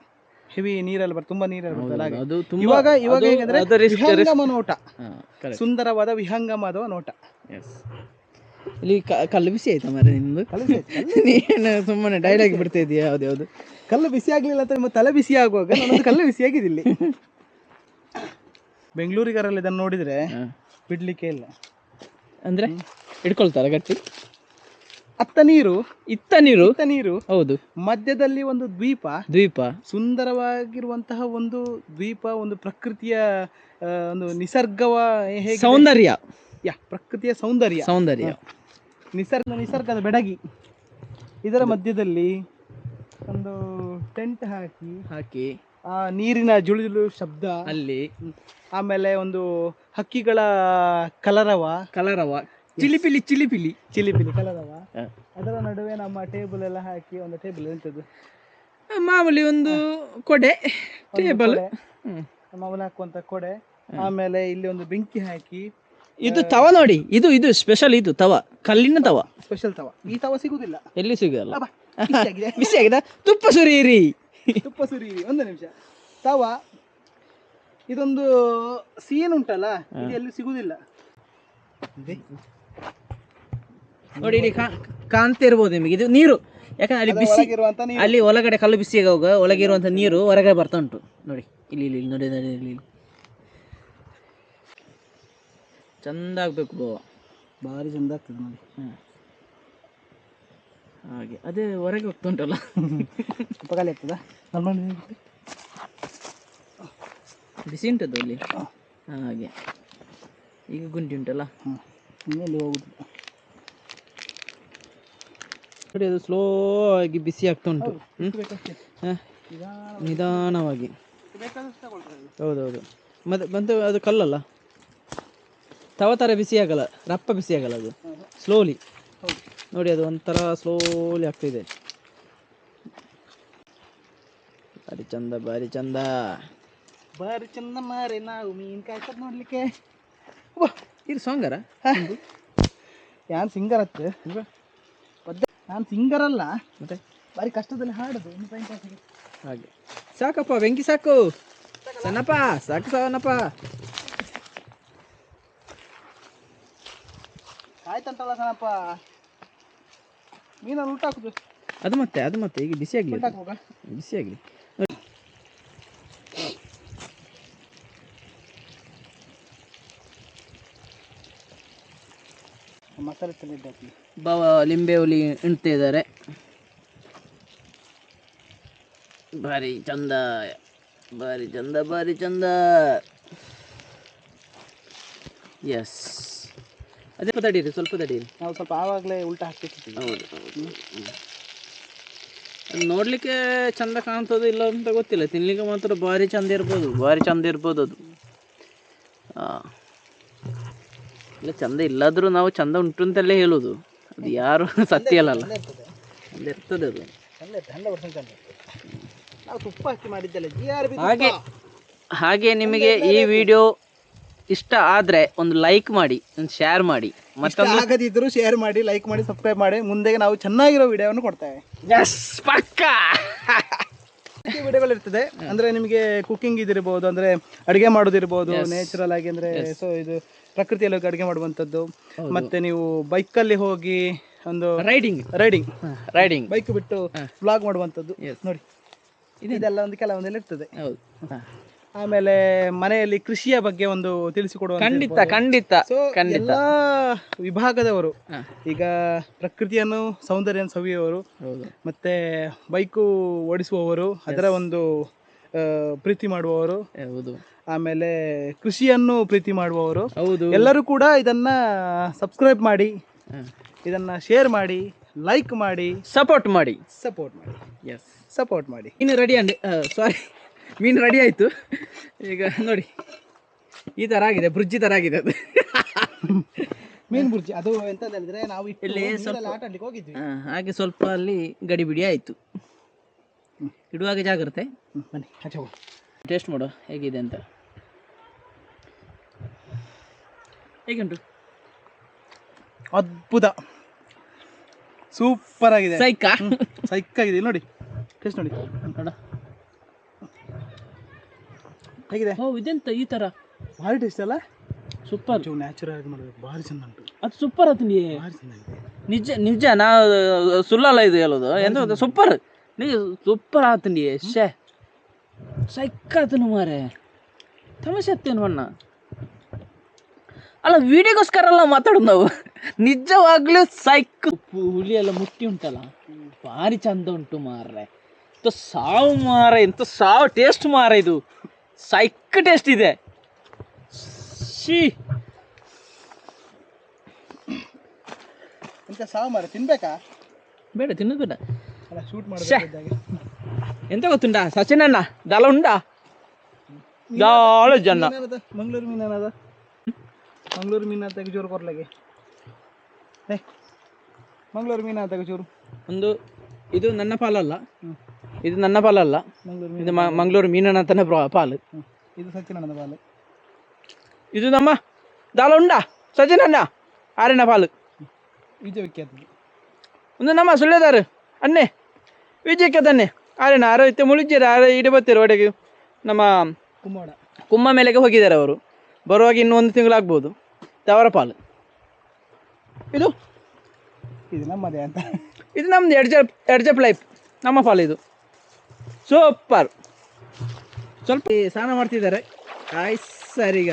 ಹೆವಿ ನೀರಲ್ಲಿ ಬರ್ತದೆ ತುಂಬಾ ನೀರಲ್ಲಿ ಬರ್ತಲ್ಲ ಹಾಗೆ. ಅದು ತುಂಬಾ ಇವಾಗ ಇವಾಗ ಅದು- ಹೇಗಂದ್ರೆ ಅದು risk- risk- ವಿಹಂಗಮ ನೋಟ. ಹಾ, correct. ಸುಂದರವಾದ ವಿಹಂಗಮದ ನೋಟ. Yes. ಇಲ್ಲಿ ಕ- ಕಲ್ಲು ಬಿಸಿ ಆಯ್ತಾ ಮಾರೆ ನಿಮ್ದು? ನೀನು ಸುಮ್ಮನೆ ಡೈಲಾಗ್ ಬಿಡ್ತಾ ಇದೀಯ? ಯಾವ್ದು ಯಾವ್ದು ಕಲ್ಲು ಬಿಸಿ ಆಗ್ಲಿಲ್ಲ ಅಂತ ನಿಮ್ಮ ತಲೆ ಬಿಸಿ ಆಗುವಾಗ ನನ್ನದು ಕಲ್ಲು ಬಿಸಿ ಆಗಿದೆ ಇಲ್ಲಿ. ಬೆಂಗಳೂರಿಗರಲ್ಲಿ ಇದನ್ನು ನೋಡಿದ್ರೆ. ಬಿಡ್ಲಿಕ್ಕೆ ಇಲ್ಲ. ಅಂದ್ರೆ? ಇಟ್ಕೊಳ್ತಾರ ಗಟ್ಟಿ? ಅತ್ತ ನೀರು ಇತ್ತ ನೀರು. ಇತ್ತ ನೀರು ಹೌದು. ಮಧ್ಯದಲ್ಲಿ ಒಂದು ದ್ವೀಪ. ದ್ವೀಪ. ಸುಂದರವಾಗಿರುವಂತಹ ಒಂದು ದ್ವೀಪ ಒಂದು ಪ್ರಕೃತಿಯ ಆ, ಒಂದು ನಿಸರ್ಗವ ಹೇಗೆ ಸೌಂದರ್ಯ. ಯಾ ಪ್ರಕೃತಿಯ ಸೌಂದರ್ಯ. ಸೌಂದರ್ಯ. ನಿಸರ್ಗ ನಿಸರ್ಗದ ಬೆಡಗಿ. ಇದರ ಮಧ್ಯದಲ್ಲಿ ಒಂದು ಟೆಂಟ್ ಹಾಕಿ ಹಾಕಿ. ಆ ನೀರಿನ ಜುಳುಜುಳು ಶಬ್ದ ಅಲ್ಲಿ. ಆಮೇಲೆ ಒಂದು ಹಕ್ಕಿಗಳ ಕಲರವ ಕಲರವ. ಚಿಲಿಪಿಲಿ ಚಿಲಿಪಿಲಿ. ಚಿಲಿಪಿಲಿ ಕಲರವ ಹ. ಅದರ ನಡುವೆ ನಮ್ಮ ಟೇಬಲ್ ಎಲ್ಲ ಹಾಕಿ ಒಂದು ಟೇಬಲ್ ಎಂತದ್ದು ಮಾಮೂಲಿ ಒಂದು ಕೊಡೆ ಟೇಬಲ್ ಮಾಮೂಲಿ ಹಾಕುವಂತ ಕೊಡೆ. ಆಮೇಲೆ ಇಲ್ಲಿ ಒಂದು ಬೆಂಕಿ ಹಾಕಿ ಇದು ತವ ನೋಡಿ ಇದು ಇದು ಸ್ಪೆಷಲ್ ಇದು ತವ ಕಲ್ಲಿನ ತವ. ಸ್ಪೆಷಲ್ ತವ. ಈ ತವ ಸಿಗುದಿಲ್ಲ. ಎಲ್ಲಿ ಸಿಗಲ್ಲ. ಬಿಸಿ ಆಗಿದೆ ತುಪ್ಪ ಸುರಿಯಿರಿ. ತುಪ್ಪ ಸುರಿಯಿರಿ ಒಂದು ನಿಮಿಷ. ತವ ಇದೊಂದು ಸೀನ್ ಉಂಟಲ್ಲ? ಇದು ಎಲ್ಲಿ ಸಿಗುದಿಲ್ಲ? ನೋಡಿ ಇಲ್ಲಿ ಕಾ- ಕಾಣ್ತಾ ಇರ್ಬೋದು ನಿಮಗೆ. ಇದು ನೀರು. ಯಾಕಂದ್ರೆ ಅಲ್ಲಿ ಬಿಸಿ ಒಳಗಿರುವಂತ ಅಲ್ಲಿ ಒಳಗಡೆ ಕಲ್ಲು ಬಿಸಿ ಹೋಗ ಒಳಗಿರುವಂಥ ನೀರು ಹೊರಗಡೆ ಬರ್ತಾ ಉಂಟು. ನೋಡಿ ಇಲ್ಲಿ ಇಲ್ಲಿ ನೋಡಿ ನೋಡಿ ಇಲ್ಲಿ. ಚಂದ ಆಗ್ಬೇಕು ಗೋವ ಭಾರಿ ಚಂದ ಆಗ್ತದೆ ನೋಡಿ. ಹಾಗೆ. ಅದೇ ಹೊರಗೆ ಹೋಗ್ತಾ ಉಂಟಲ್ಲ. ಸ್ವಲ್ಪ ಖಾಲಿ ಆಗ್ತದ ಬಿಸಿ ಉಂಟದು ಅಲ್ಲಿ? ಹಾಗೆ. ಈಗ ಗುಂಡಿ ಉಂಟಲ್ಲ? ಹಾಂ. ಹೋಗುದು ನೋಡಿ ಅದು ಸ್ಲೋ ಆಗಿ ಬಿಸಿ ಆಗ್ತಾ ಉಂಟು ನಿಧಾನವಾಗಿ. ಹೌದೌದು. ಮತ್ತೆ ಬಂತು ಅದು ಕಲ್ಲಲ್ಲ? ತವ ಥರ ಬಿಸಿ ಆಗಲ್ಲ ರಪ್ಪ ಬಿಸಿ ಆಗಲ್ಲ ಅದು. ಸ್ಲೋಲಿ. ನೋಡಿ ಅದು ಒಂಥರ ಸ್ಲೋಲಿ ಆಗ್ತಿದೆ. ಬಾರಿ ಚಂದ ಬಾರಿ ಚಂದ. ಬಾರಿ ಚಂದ ಮಾರಿ ನಾವು ಮೀನ್ ಕಾಯ್ತದ ನೋಡ್ಲಿಕ್ಕೆ. ಇದು ಸಾಂಗಾರ? ಯಾರು ಸಿಂಗರ್ ಅತ್ತ? ನಾನು ಸಿಂಗರ್ ಅಲ್ಲ. ಮತ್ತೆ? ಬಾರಿ ಕಷ್ಟದಲ್ಲಿ ಹಾಡುದು ಹಾಗೆ. ಸಾಕಪ್ಪ ಬೆಂಕಿ ಸಾಕು. ಸಣ್ಣಪ್ಪ ಸಾಕು ಸಣ್ಣಪ್ಪ. ಆಯ್ತಂತಲ್ಲ ಸಣ್ಣಪ್ಪ. ಮೀನಲ್ಲಿ ಊಟ ಹಾಕುದು ಅದು ಮತ್ತೆ ಅದು ಮತ್ತೆ ಈಗ ಬಿಸಿ ಆಗಲಿ ಬಿಸಿ ಆಗಲಿ ಬಾವ ಲಿಂಬೆ ಹುಲಿ ಇಣ್ತಾ ಇದ್ದಾರೆ. ಭಾರಿ ಚಂದ ಭಾರಿ ಚಂದ ಭಾರಿ ಚಂದ. ಎಸ್ ಅದೇ ಸ್ವಲ್ಪ ತಡೀರಿ ಸ್ವಲ್ಪ ತಡೀರಿ. ನಾವು ಸ್ವಲ್ಪ ಆವಾಗಲೇ ಉಲ್ಟ ಹಾಕ್ತಿರ್ತೀವಿ ಹೌದು ಹೌದು. ನೋಡ್ಲಿಕ್ಕೆ ಚಂದ ಕಾಣ್ತದೆ ಇಲ್ಲ ಅಂತ ಗೊತ್ತಿಲ್ಲ. ತಿನ್ಲಿಕ್ಕೆ ಮಾತ್ರ ಭಾರಿ ಚಂದ ಇರ್ಬೋದು ಭಾರಿ ಚಂದ ಇರ್ಬೋದು ಅದು. ಹಾಂ ಇಲ್ಲ ಚಂದ ಇಲ್ಲಾದರೂ ನಾವು ಚಂದ ಉಂಟು ಅಂತಲೇ ಹೇಳೋದು. ಅದು ಯಾರು ಸತ್ಯ ಅಲ್ಲಲ್ಲ. ಚಂದ ಇರ್ತದೆ. ಅದು. ಚಂದ ಇರ್ತದೆ ಹಂಡ್ರೆಡ್ ಪರ್ಸೆಂಟ್ ಚಂದ ಇರ್ತದೆ. ನಾವು ತುಪ್ಪ ಹಾಕಿ ಮಾಡಿದ್ದಲ್ಲ ಜಿ ಆರ್ ಬಿ ಹಾಗೆ ಹಾಗೆ ನಿಮಗೆ ಈ ವಿಡಿಯೋ ಇಷ್ಟ ಆದರೆ ಒಂದು ಲೈಕ್ ಮಾಡಿ ಒಂದು ಶೇರ್ ಮಾಡಿ. ಮತ್ತೊಂದು ಶೇರ್ ಮಾಡಿ ಲೈಕ್ ಮಾಡಿ ಸಬ್ಸ್ಕ್ರೈಬ್ ಮಾಡಿ. ಮುಂದೆ ನಾವು ಚೆನ್ನಾಗಿರೋ ವಿಡಿಯೋವನ್ನು ಕೊಡ್ತೇವೆ. ಎಸ್ ಪಕ್ಕ! ವಿಡಿಯೋಗಳಿರ್ತದೆ ಅಂದ್ರೆ ನಿಮಗೆ ಕುಕಿಂಗ್ ಇದಿರ್ಬೋದು ಅಂದ್ರೆ ಅಡಿಗೆ ಮಾಡೋದಿರ್ಬೋದು ನ್ಯಾಚುರಲ್ ಆಗಿ ಅಂದ್ರೆ ಸೊ ಇದು ಪ್ರಕೃತಿಯಲ್ಲಿ ಹೋಗಿ ಅಡಿಗೆ ಮಾಡುವಂಥದ್ದು. ಮತ್ತೆ ನೀವು ಬೈಕಲ್ಲಿ ಹೋಗಿ ಒಂದು ರೈಡಿಂಗ್ ರೈಡಿಂಗ್ ರೈಡಿಂಗ್ ಬೈಕ್ ಬಿಟ್ಟು ಬ್ಲಾಗ್ ಮಾಡುವಂತದ್ದು. ನೋಡಿ. ಇದೆಲ್ಲ ಒಂದು ಕೆಲವೊಂದೆಲ್ಲ ಇರ್ತದೆ. ಹೌದು. ಆಮೇಲೆ ಮನೆಯಲ್ಲಿ ಕೃಷಿಯ ಬಗ್ಗೆ ಒಂದು ತಿಳಿಸಿಕೊಡುವ ಖಂಡಿತ ಖಂಡಿತ ಖಂಡಿತ. ವಿಭಾಗದವರು ಈಗ ಪ್ರಕೃತಿಯನ್ನು ಸೌಂದರ್ಯ ಸವಿಯುವವರು ಮತ್ತೆ ಬೈಕು ಓಡಿಸುವವರು ಅದರ ಒಂದು ಪ್ರೀತಿ ಮಾಡುವವರು ಹೌದು. ಆಮೇಲೆ ಕೃಷಿಯನ್ನು ಪ್ರೀತಿ ಮಾಡುವವರು ಹೌದು. ಎಲ್ಲರೂ ಕೂಡ ಇದನ್ನ ಸಬ್ಸ್ಕ್ರೈಬ್ ಮಾಡಿ ಇದನ್ನ ಶೇರ್ ಮಾಡಿ ಲೈಕ್ ಮಾಡಿ ಸಪೋರ್ಟ್ ಮಾಡಿ. ಸಪೋರ್ಟ್ ಮಾಡಿ. ಎಸ್ ಸಪೋರ್ಟ್ ಮಾಡಿ. ಇನ್ನು ರೆಡಿ ಅಂಡ್ ಸಾರಿ ಮೀನು ರೆಡಿ ಆಯಿತು. ಈಗ ನೋಡಿ ಈ ಥರ ಆಗಿದೆ ಬ್ರಿಡ್ಜಿ ಥರ ಆಗಿದೆ ಅದು. ಮೀನು ಬುರ್ಜಿ ಅದು ಎಂತ ಹೇಳಿದ್ರೆ ನಾವು ಇಲ್ಲಿ ಸ್ವಲ್ಪ- ಆಟ ಆಡ್ಲಿಕ್ಕೆ ಹೋಗಿದ್ವಿ. ಹ, ಹಾಗೆ ಸ್ವಲ್ಪ ಅಲ್ಲಿ ಗಡಿಬಿಡಿ ಆಯಿತು. ಇಡುವಾಗ ಜಾಗ್ರತೆ. ಬನ್ನಿ ಆಚೆ ಹೋಗು. ಟೇಸ್ಟ್ ಮಾಡು ಹೇಗಿದೆ ಅಂತ. ಹೇಗುಂಟು? ಅದ್ಭುತ. ಸೂಪರ್ ಆಗಿದೆ. ಸೈಕಾ ಸೈಕ್ ಆಗಿದೆ. ನೋಡಿ ಟೇಸ್ಟ್ ನೋಡಿ. ನೋಡ. ಹೇಗಿದೆ? ಓ ಇದೆಂತ ಈ ಥರ ಭಾರಿ ಟೇಸ್ಟ್ ಅಲ್ಲ? ಸೂಪರ್. ಚೂ ನ್ಯಾಚುರಲ್ ಆಗಿ ಮಾಡಬೇಕು. ಭಾರಿ ಚಂದ ಉಂಟು. ಅದು ಸೂಪರ್ ಅದು ನೀ. ಭಾರಿ ಚೆನ್ನಾಗಿದೆ ನಿಜ ನಿಜ ನಾ ಸುಳ್ಳಲ್ಲ ಇದು ಹೇಳೋದು. ಎಂತ ಸೂಪರ್. ನೀ ಸೂಪರ್ ಆತು ನೀ ಶೇ ಸೈಕಾತನು ಮಾರೆ. ತಮಾಷೆ ಹತ್ತೇನು ಅಣ್ಣ ಅಲ್ಲ ವಿಡಿಯೋಗೋಸ್ಕರ ಅಲ್ಲ ಮಾತಾಡೋದು ನಾವು. ನಿಜವಾಗ್ಲೂ ಸೈಕ್. ಹುಲಿ ಎಲ್ಲ ಮುಟ್ಟಿ ಉಂಟಲ್ಲ? ಭಾರಿ ಚಂದ ಉಂಟು ಮಾರ್ರೆ. ಎಂತ ಸಾವು ಮಾರ ಎಂತ ಸಾವು ಟೇಸ್ಟ್ ಮಾರ ಇದು. ಸೈಕ್ ಟೇಸ್ಟ್ ಇದೆ. ಶೀ ಎಂತ ಸಾವು ತಿನ್ಬೇಕಾ? ಬೇಡ ತಿನ್ನೋದು ಬೇಡ. ಅಲ್ಲ ಶೂಟ್ ಶ್ಯೆ. ಮಾಡಬೇಕಾಗಿದ್ದಾಗೆ ಎಂತ ಗೊತ್ತುಂಟಾ? ಸಚಿನ್ ಅಣ್ಣ ದಲ ಉಂಡಾ ದಾಳ ಜನ. ಮಂಗಳೂರು ಮೀನದ ಮಂಗಳೂರು ಮೀನ ತೆಗೆ ಚೂರು ಕೊರ್ಲೆಗೆ ಏ ಮಂಗಳೂರು ಮೀನ ತೆಗೆ ಚೂರು ಒಂದು ಇದು ನನ್ನ ಪಾಲಲ್ಲ. ಇದು ನನ್ನ ಪಾಲಲ್ಲ. ಇದು ಮ- ಮಂಗಳೂರು ಮೀನಣ್ಣ ಪ್ರ- ಪಾಲು. ಇದು ಸಚಿನಣ್ಣನ ಪಾಲು. ಇದು ನಮ್ಮ ದಾಲ ಉಂಡ ಸಜ್ಜನಣ್ಣ ಆರಣ್ಣ ಪಾಲು. ವಿಜಯ ಒಂದು ನಮ್ಮ ಸುಳ್ಳೆದಾರು ಅಣ್ಣೆ. ವಿಜಯಕ್ಕೆ ತನ್ನೆ ಆರಣ್ಣ ಆರೋಗ್ಯ ಮುಳುಜ್ಜಿರ ಆರ ಇಡೀ ಬರ್ತೀರ ಒಡೆಗೆ ನಮ್ಮ ಕುಮ್ಮೋಡ ಕುಂಭ ಮೇಲೆಗೆ ಹೋಗಿದ್ದಾರೆ ಅವರು. ಬರುವಾಗ ಇನ್ನೂ ಒಂದು ತಿಂಗಳಾಗ್ಬೋದು ತವರ ಪಾಲು. ಇದು? ಇದು ನಮ್ಮದೇ ಅಂತ. ಇದು ನಮ್ದು ಎಡ್ಜಪ್ ಎಡ್ಜಪ್ ಲೈಫ್ ನಮ್ಮ ಪಾಲು ಇದು. ಸೂಪರ್ ಸ್ವಲ್ಪ ಸ್ನಾನ ಮಾಡ್ತಿದ್ದಾರೆ. ಆಯ್ ಸರ್ ಈಗ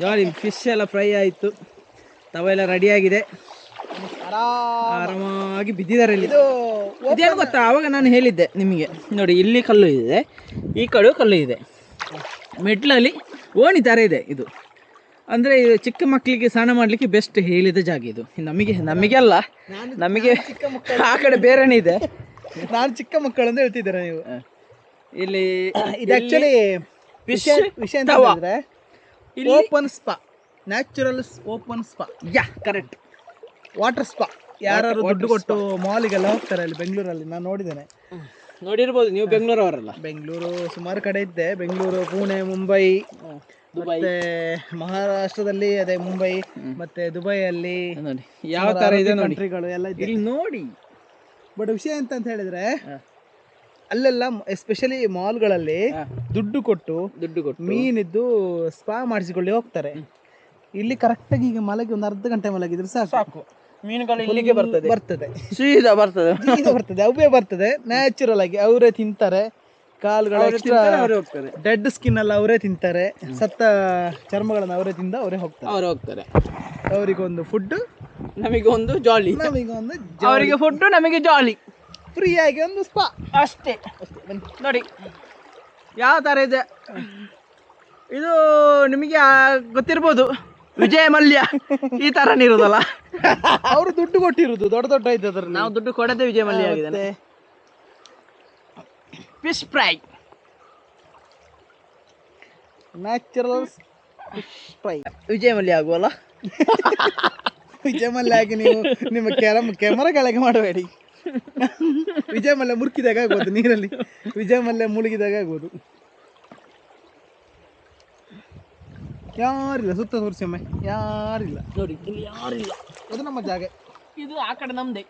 ಜಾಲಿ ಫಿಶ್ ಎಲ್ಲ ಫ್ರೈ ಆಯಿತು. ತವ ಎಲ್ಲ ರೆಡಿಯಾಗಿದೆ ಆರಾಮ್ ಆರಾಮಾಗಿ ಬಿದ್ದಿದ್ದಾರೆ ಇಲ್ಲಿ. ಇದು ಇದೇನು ಗೊತ್ತಾ? ಆವಾಗ ನಾನು ಹೇಳಿದ್ದೆ ನಿಮಗೆ. ನೋಡಿ ಇಲ್ಲಿ ಕಲ್ಲು ಇದೆ ಈ ಕಡೆ ಕಲ್ಲು ಇದೆ. ಮೆಟ್ಲಲ್ಲಿ ಓಣಿ ಥರ ಇದೆ ಇದು. ಅಂದರೆ ಇದು ಚಿಕ್ಕ ಮಕ್ಕಳಿಗೆ ಸ್ನಾನ ಮಾಡಲಿಕ್ಕೆ ಬೆಸ್ಟ್ ಹೇಳಿದ ಜಾಗ ಇದು. ನಮಗೆ ನಮಗೆ ಅಲ್ಲ. ನಮಗೆ ಆ ಕಡೆ ಬೇರೆನೇ ಇದೆ. ನಾನು ಚಿಕ್ಕ ಮಕ್ಕಳು ಅಂತ ಹೇಳ್ತಿದ್ದೀರಾ ನೀವು? ಇಲ್ಲಿ ಇದು ಆಕ್ಚುಲಿ ವಿಷಯ ವಿಷಯ ಅಂತ ಹೇಳಿದ್ರೆ ಇಲ್ಲಿ open spa natural open spa ಯಾ ಕರೆಕ್ಟ್ ವಾಟರ್ ಸ್ಪಾ ಯಾರು ದುಡ್ಡು ಕೊಟ್ಟು ಮಾಲಿಗೆಲ್ಲ ಹೋಗ್ತಾರೆ ಅಲ್ಲಿ ಬೆಂಗಳೂರಲ್ಲಿ ನಾನು ನೋಡಿದ್ದೇನೆ. ನೋಡಿರ್ಬೋದು ನೀವು ಬೆಂಗಳೂರು ಅವರಲ್ಲ ಬೆಂಗಳೂರು ಸುಮಾರು ಕಡೆ ಇದ್ದೆ. ಬೆಂಗಳೂರು ಪುಣೆ ಮುಂಬೈ ದುಬೈ. ಮತ್ತೆ ಮಹಾರಾಷ್ಟ್ರದಲ್ಲಿ ಅದೇ ಮುಂಬೈ ಮತ್ತೆ ದುಬೈಯಲ್ಲಿ ನೋಡಿ ಯಾವ ತರ ಇದೆ ನೋಡಿ. ಕಂಟ್ರಿಗಳು ಎಲ್ಲ ಇದೆ ಇಲ್ಲಿ ನೋಡಿ. ಬಟ್ ವಿಷಯ ಎಂತ ಅಂತ ಹೇಳಿದ್ರೆ. ಅಲ್ಲೆಲ್ಲ ಎಸ್ಪೆಷಲಿ ಮಾಲ್ಗಳಲ್ಲಿ. ದುಡ್ಡು ಕೊಟ್ಟು ದುಡ್ಡು ಕೊಟ್ಟು. ಮೀನಿದ್ದು ಸ್ಪಾ ಮಾಡಿಸಿಕೊಳ್ಳಿ ಹೋಗ್ತಾರೆ. ಇಲ್ಲಿ ಕರೆಕ್ಟಾಗಿ ಈಗ ಮಲಗಿ ಒಂದು ಅರ್ಧ ಗಂಟೆ ಮಲಗಿದ್ರೆ ಸಾಕು. ಸಾಕು. ಮೀನುಗಳು ಇಲ್ಲಿಗೆ ಬರ್ತದೆ. ಬರ್ತದೆ. ಸೀದಾ ಬರ್ತದೆ. ಬರ್ತದೆ ಅವೇ ಬರ್ತದೆ ನ್ಯಾಚುರಲ್ ಆಗಿ ಅವರೇ ತಿಂತಾರೆ. ಕಾಲುಗಳು ಎಕ್ಸ್ಟ್ರಾ ತಿಂತಾರೆ, ಅವ್ರು ಹೋಗ್ತಾರೆ. ಡೆಡ್ ಸ್ಕಿನ್ ಎಲ್ಲ ಅವರೇ ತಿಂತಾರೆ. ಸತ್ತ ಚರ್ಮಗಳನ್ನು ಅವರೇ ತಿಂದ ಅವರೇ ಹೋಗ್ತಾರೆ. ಅವ್ರು ಹೋಗ್ತಾರೆ. ಅವರಿಗೊಂದು ಫುಡ್ ನಮಗೊಂದು ಒಂದು ಜಾಲಿ ನಮಗೊಂದು ಅವರಿಗೆ ಫುಡ್ ನಮಗೆ ಜಾಲಿ ಫ್ರೀಯಾಗಿ ಆಗಿ ಒಂದು ಸ್ಪಾ ಅಷ್ಟೇ. ನೋಡಿ. ಯಾವ ಥರ ಇದೆ? ಇದು ನಿಮಗೆ ಗೊತ್ತಿರ್ಬೋದು. ವಿಜಯ ಮಲ್ಯ. ಈ ಥರನೇ ಇರೋದಲ್ಲ. ಅವರು ದುಡ್ಡು ಕೊಟ್ಟಿರೋದು ದೊಡ್ಡ ದೊಡ್ಡ ಐತೆ ಅದರಲ್ಲಿ ನಾವು ದುಡ್ಡು ಕೊಡದೆ ವಿಜಯ ಮಲ್ಯ ಆಗಿದ್ದಾನೆ. Fish fry natural fry Vijay Mallya ಆಗುವಲ್ಲ Vijay Mallya ಆಗಿ ನೀವು ನಿಮ್ಮ ಕ್ಯಾರಮ್ ಕ್ಯಾಮರಾ ಕೆಳಗೆ ಮಾಡಬೇಡಿ ವಿಜಯ ಮಲ್ಯ ಮುರುಕಿದಾಗ ಆಗ್ಬೋದು ನೀರಲ್ಲಿ ವಿಜಯ ಮಲ್ಯ ಮುಳುಗಿದಾಗ ಆಗ್ಬೋದು ಯಾರಿಲ್ಲ ಸುತ್ತ ತೋರಿಸಿ ಒಮ್ಮೆ ಯಾರಿಲ್ಲ ನೋಡಿ ಇಲ್ಲಿ ಯಾರಿಲ್ಲ ಅದು ನಮ್ಮ ಜಾಗ ಇದು ಆ ಕಡೆ ನಮ್ಮದೇ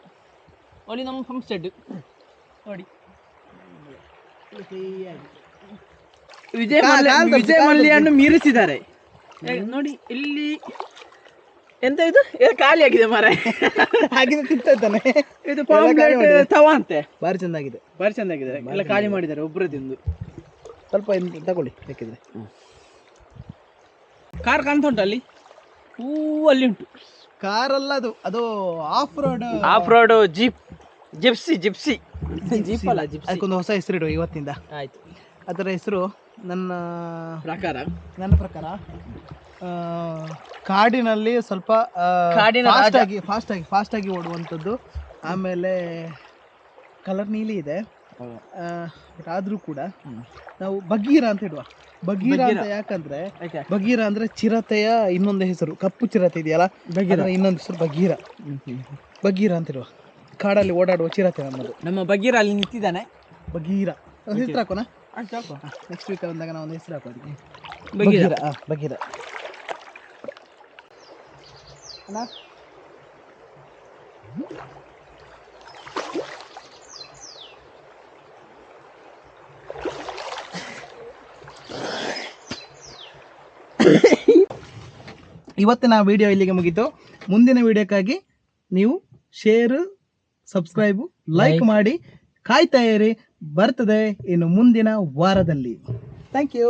ಅಲ್ಲಿ ನಮ್ಮ ಪಂಪ್ ಸೆಡ್ ನೋಡಿ ವಿಜಯ ಮಲ್ಯ ವಿಜಯ ಮಲ್ಯನ್ನು ಮೀರಿಸಿದ್ದಾರೆ. ನೋಡಿ ಇಲ್ಲಿ ಎಂತ ಇದು? ಇದು ಖಾಲಿ ಆಗಿದೆ ಮರ. ಹಾಗೆ ತಿಂತಾನೆ ಇದು ಪಾಂಪ್ಲೆಟ್. ತವ ಅಂತೆ. ಭಾರಿ ಚೆಂದಾಗಿದೆ ಬಾರಿ ಚೆಂದಾಗಿದೆ ಎಲ್ಲ ಖಾಲಿ ಮಾಡಿದ್ದಾರೆ ಒಬ್ಬರೇ ತಿಂದು ಸ್ವಲ್ಪ ತಗೊಳ್ಳಿ ಬೇಕಿದ್ರೆ. ಕಾರ್ ಕಾಣ್ತಾ ಉಂಟು ಅಲ್ಲಿ? ಹೂ ಅಲ್ಲಿ ಉಂಟು. ಕಾರಲ್ಲ ಅದು ಅದು off road off road jeep gypsy gypsy jeep ಅಲ್ಲ ಅದಕ್ಕೊಂದು ಹೊಸ ಹೆಸರಿಡು ಇವತ್ತಿಂದ. ಆಯ್ತು. ಅದರ ಹೆಸರು ನನ್ನ ಪ್ರಕಾರ? ನನ್ನ ಪ್ರಕಾರ ಆ, ಕಾಡಿನಲ್ಲಿ ಸ್ವಲ್ಪ ಕಾಡಿನ ಫಾಸ್ಟ್ ಆಗಿ ಫಾಸ್ಟ್ ಆಗಿ ಫಾಸ್ಟ್ ಆಗಿ ಓಡುವಂಥದ್ದು. ಆಮೇಲೆ ಕಲರ್ ನೀಲಿ ಇದೆ. ಬಟ್ ಆದ್ರೂ ಕೂಡ ನಾವು ಬಗೀರ ಅಂತ ಇಡುವ. ಬಗೀರ ಅಂತ ಯಾಕಂದ್ರೆ ಯಾಕೆ? ಬಗೀರ ಅಂದ್ರೆ ಚಿರತೆಯ ಇನ್ನೊಂದು ಹೆಸರು. ಕಪ್ಪು ಚಿರತೆ ಇದೆಯಲ್ಲ? ಬಗೀರ. ಅದರ ಇನ್ನೊಂದು ಹೆಸರು ಬಗೀರ ಬಗೀರ ಅಂತ ಇಡುವ. ಕಾಡಲ್ಲಿ ಓಡಾಡುವ ಚಿರತೆ ನಮ್ಮದು. ನಮ್ಮ ಬಗೀರ ಅಲ್ಲಿ ನಿಂತಿದ್ದಾನೆ. ಬಗೀರ ಹೆಸರು ಹಾಕೋಣ ನೆಕ್ಸ್ಟ್ ವೀಕ್ ಬಂದಾಗ ನಾವು ಒಂದು ಹೆಸರು ಬಗೀರ ಆ, ಬಗೀರ ಅಣ್ಣ? ಇವತ್ತಿನ ವಿಡಿಯೋ ಇಲ್ಲಿಗೆ ಮುಗಿತು. ಮುಂದಿನ ವಿಡಿಯೋಕ್ಕಾಗಿ ನೀವು ಶೇರ್ ಸಬ್ಸ್ಕ್ರೈಬ್ ಲೈಕ್ ಮಾಡಿ ಕಾಯ್ತಾ ಇರಿ. ಬರ್ತದೆ ಇನ್ನು ಮುಂದಿನ ವಾರದಲ್ಲಿ. Thank you